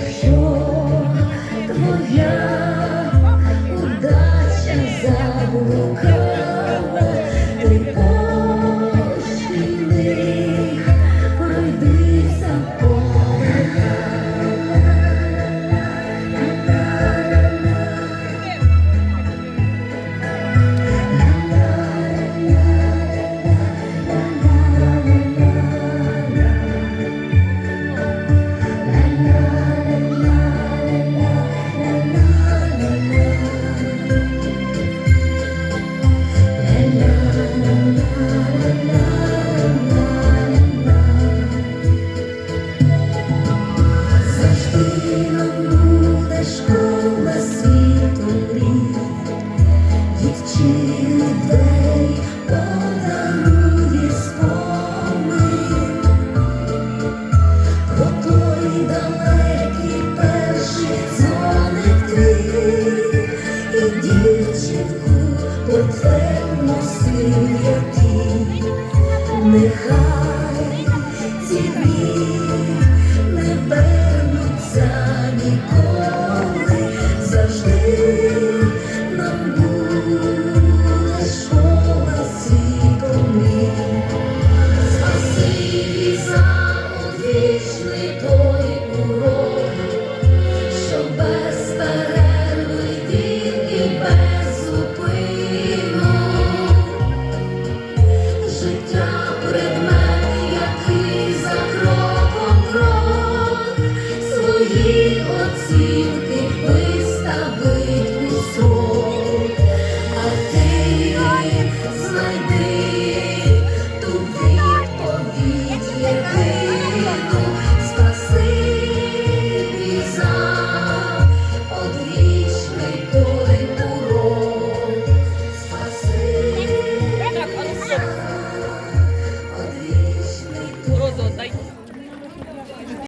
якщо твоя удача за заблукає. na, na, na. нехай ці дні не вернуться ніколи, завжди нам буде школа світом. Спасибі за одвічний той урок. Sempre